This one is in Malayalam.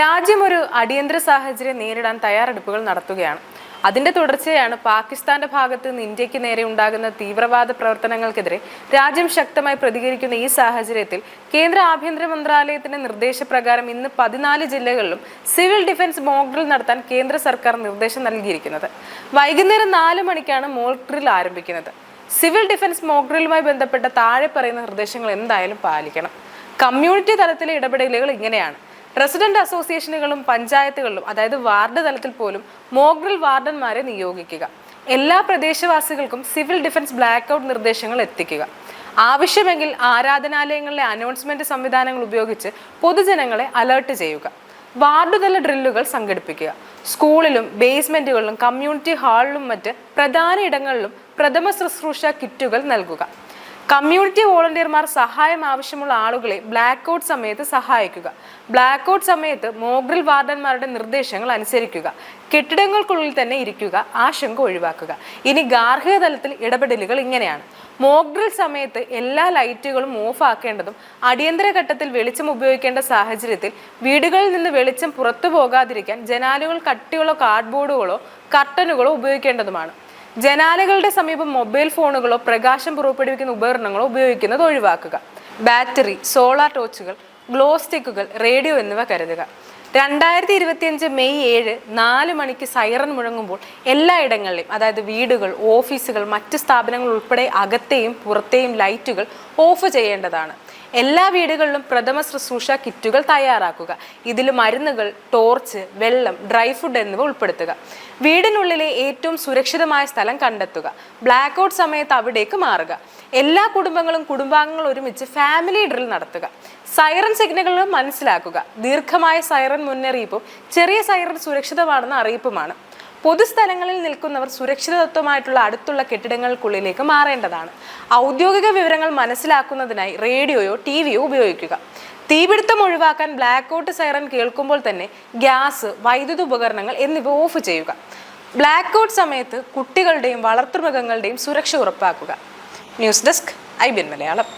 രാജ്യം ഒരു അടിയന്തര സാഹചര്യം നേരിടാൻ തയ്യാറെടുപ്പുകൾ നടത്തുകയാണ്. അതിന്റെ തുടർച്ചയാണ് പാകിസ്ഥാന്റെ ഭാഗത്ത് നിന്ന് ഇന്ത്യയ്ക്ക് നേരെ ഉണ്ടാകുന്ന തീവ്രവാദ പ്രവർത്തനങ്ങൾക്കെതിരെ രാജ്യം ശക്തമായി പ്രതികരിക്കുന്ന ഈ സാഹചര്യത്തിൽ കേന്ദ്ര ആഭ്യന്തര മന്ത്രാലയത്തിന്റെ നിർദ്ദേശപ്രകാരം ഇന്ന് പതിനാല് ജില്ലകളിലും സിവിൽ ഡിഫൻസ് മോക്ക് ഡ്രിൽ നടത്താൻ കേന്ദ്ര സർക്കാർ നിർദ്ദേശം നൽകിയിരിക്കുന്നത്. വൈകുന്നേരം നാല് മണിക്കാണ് മോക്ക് ഡ്രിൽ ആരംഭിക്കുന്നത്. സിവിൽ ഡിഫൻസ് മോക്ക് ഡ്രില്ലുമായി ബന്ധപ്പെട്ട താഴെ പറയുന്ന നിർദ്ദേശങ്ങൾ എന്തായാലും പാലിക്കണം. കമ്മ്യൂണിറ്റി തലത്തിലെ ഇടപെടലുകൾ ഇങ്ങനെയാണ്. റെസിഡന്റ് അസോസിയേഷനുകളും പഞ്ചായത്തുകളിലും അതായത് വാർഡ് തലത്തിൽ പോലും മോഗ്രിൽ വാർഡന്മാരെ നിയോഗിക്കുക. എല്ലാ പ്രദേശവാസികൾക്കും സിവിൽ ഡിഫൻസ് ബ്ലാക്ക് ഔട്ട് നിർദ്ദേശങ്ങൾ എത്തിക്കുക. ആവശ്യമെങ്കിൽ ആരാധനാലയങ്ങളിലെ അനൗൺസ്മെന്റ് സംവിധാനങ്ങൾ ഉപയോഗിച്ച് പൊതുജനങ്ങളെ അലേർട്ട് ചെയ്യുക. വാർഡുതല ഡ്രില്ലുകൾ സംഘടിപ്പിക്കുക. സ്കൂളിലും ബേസ്മെന്റുകളിലും കമ്മ്യൂണിറ്റി ഹാളിലും മറ്റ് പ്രധാന ഇടങ്ങളിലും പ്രഥമ ശുശ്രൂഷ കിറ്റുകൾ നൽകുക. കമ്മ്യൂണിറ്റി വോളണ്ടിയർമാർ സഹായം ആവശ്യമുള്ള ആളുകളെ ബ്ലാക്ക് ഔട്ട് സമയത്ത് സഹായിക്കുക. ബ്ലാക്ക് ഔട്ട് സമയത്ത് മോഗ്രിൽ വാർഡന്മാരുടെ നിർദ്ദേശങ്ങൾ അനുസരിക്കുക. കെട്ടിടങ്ങൾക്കുള്ളിൽ തന്നെ ഇരിക്കുക ആശങ്ക ഒഴിവാക്കുക. ഇനി ഗാർഹിക തലത്തിൽ ഇടപെടലുകൾ ഇങ്ങനെയാണ്. മോഗ്രിൽ സമയത്ത് എല്ലാ ലൈറ്റുകളും ഓഫ് ആക്കേണ്ടതും അടിയന്തര ഘട്ടത്തിൽ വെളിച്ചം ഉപയോഗിക്കേണ്ട സാഹചര്യത്തിൽ വീടുകളിൽ നിന്ന് വെളിച്ചം പുറത്തു പോകാതിരിക്കാൻ ജനാലുകൾ കട്ടിയുള്ള കാർഡ്ബോർഡുകളോ കർട്ടനുകളോ ഉപയോഗിക്കേണ്ടതുമാണ്. ജനാലകളുടെ സമീപം മൊബൈൽ ഫോണുകളോ പ്രകാശം പുറപ്പെടുവിക്കുന്ന ഉപകരണങ്ങളോ ഉപയോഗിക്കുന്നത് ഒഴിവാക്കുക. ബാറ്ററി സോളാർ ടോർച്ചുകൾ ഗ്ലോ സ്റ്റിക്കുകൾ റേഡിയോ എന്നിവ കരുതുക. രണ്ടായിരത്തി ഇരുപത്തിയഞ്ച് മെയ് ഏഴ് നാല് മണിക്ക് സൈറൺ മുഴങ്ങുമ്പോൾ എല്ലായിടങ്ങളിലും അതായത് വീടുകൾ ഓഫീസുകൾ മറ്റ് സ്ഥാപനങ്ങൾ ഉൾപ്പെടെ അകത്തെയും പുറത്തെയും ലൈറ്റുകൾ ഓഫ് ചെയ്യേണ്ടതാണ്. എല്ലാ വീടുകളിലും പ്രഥമ ശുശ്രൂഷ കിറ്റുകൾ തയ്യാറാക്കുക. ഇതിൽ മരുന്നുകൾ ടോർച്ച് വെള്ളം ഡ്രൈ ഫുഡ് എന്നിവ ഉൾപ്പെടുത്തുക. വീടിനുള്ളിലെ ഏറ്റവും സുരക്ഷിതമായ സ്ഥലം കണ്ടെത്തുക. ബ്ലാക്ക് ഔട്ട് സമയത്ത് അവിടേക്ക് മാറുക. എല്ലാ കുടുംബങ്ങളും കുടുംബാംഗങ്ങൾ ഒരുമിച്ച് ഫാമിലി ഡ്രിൽ നടത്തുക. സൈറൻ സിഗ്നലുകൾ മനസ്സിലാക്കുക. ദീർഘമായ സൈറൻ മുന്നറിയിപ്പും ചെറിയ സൈറൻ സുരക്ഷിതമാണെന്ന അറിയിപ്പുമാണ്. പൊതുസ്ഥലങ്ങളിൽ നിൽക്കുന്നവർ സുരക്ഷിതത്വമായിട്ടുള്ള അടുത്തുള്ള കെട്ടിടങ്ങൾക്കുള്ളിലേക്ക് മാറേണ്ടതാണ്. ഔദ്യോഗിക വിവരങ്ങൾ മനസ്സിലാക്കുന്നതിനായി റേഡിയോയോ ടി വിയോ ഉപയോഗിക്കുക. തീപിടുത്തം ഒഴിവാക്കാൻ ബ്ലാക്ക് ഔട്ട് സൈറൻ കേൾക്കുമ്പോൾ തന്നെ ഗ്യാസ് വൈദ്യുത ഉപകരണങ്ങൾ എന്നിവ ഓഫ് ചെയ്യുക. ബ്ലാക്ക് ഔട്ട് സമയത്ത് കുട്ടികളുടെയും വളർത്തുമൃഗങ്ങളുടെയും സുരക്ഷ ഉറപ്പാക്കുക. News desk I B Malayalam.